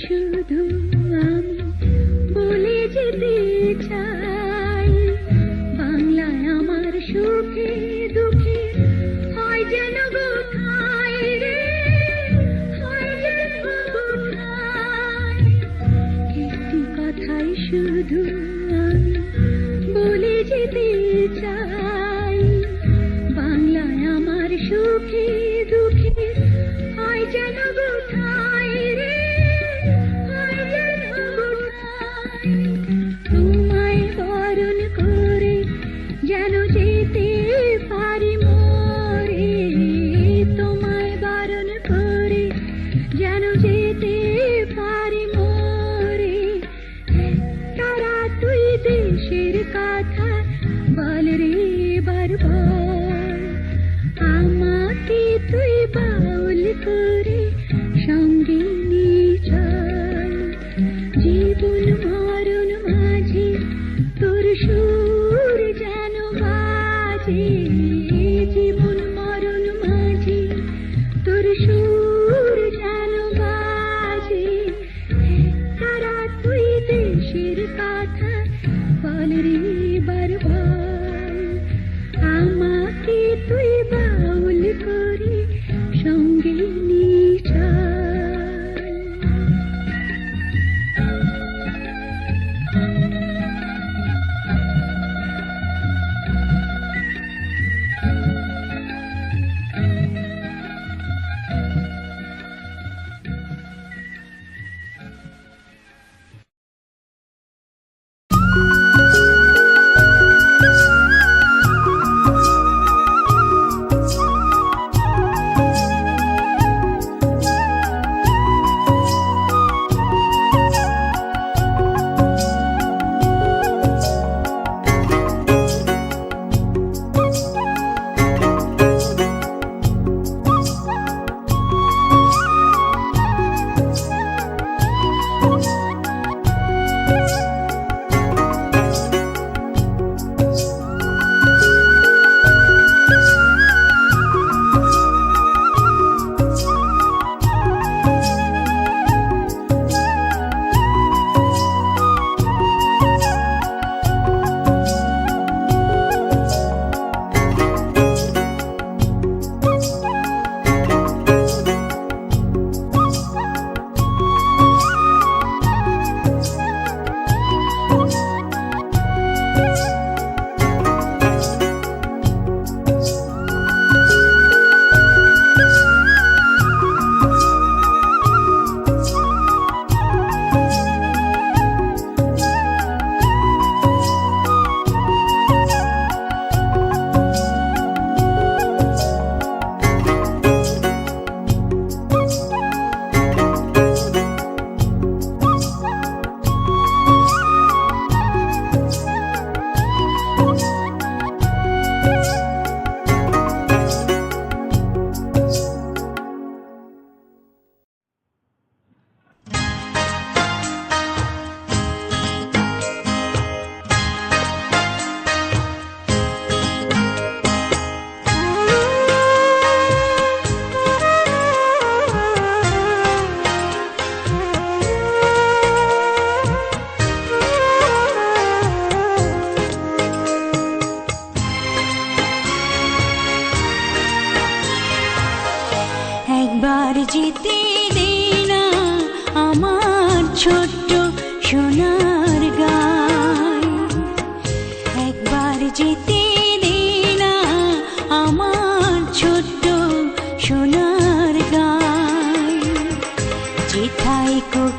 শুধু আমি বলে যেতে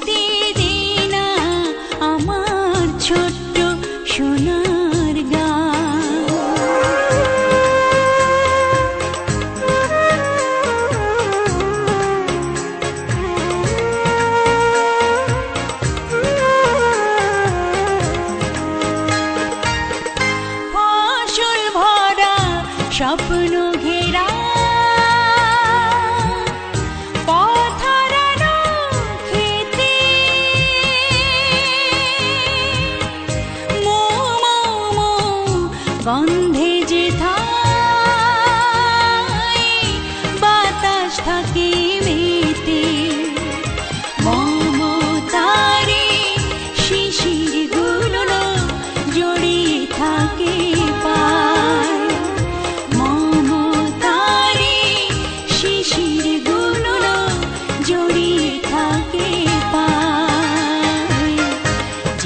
হতে দে না আমার ছোট্ট সোনার গা সব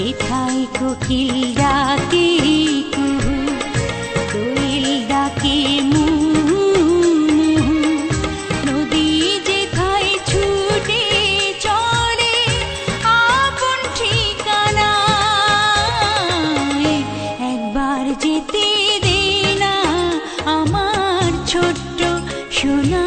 সেথায় কোকিল ডাকে কুহু ডাকে মু ছুটে একবার যেতে দে না আমার ছোট্ট সোনা।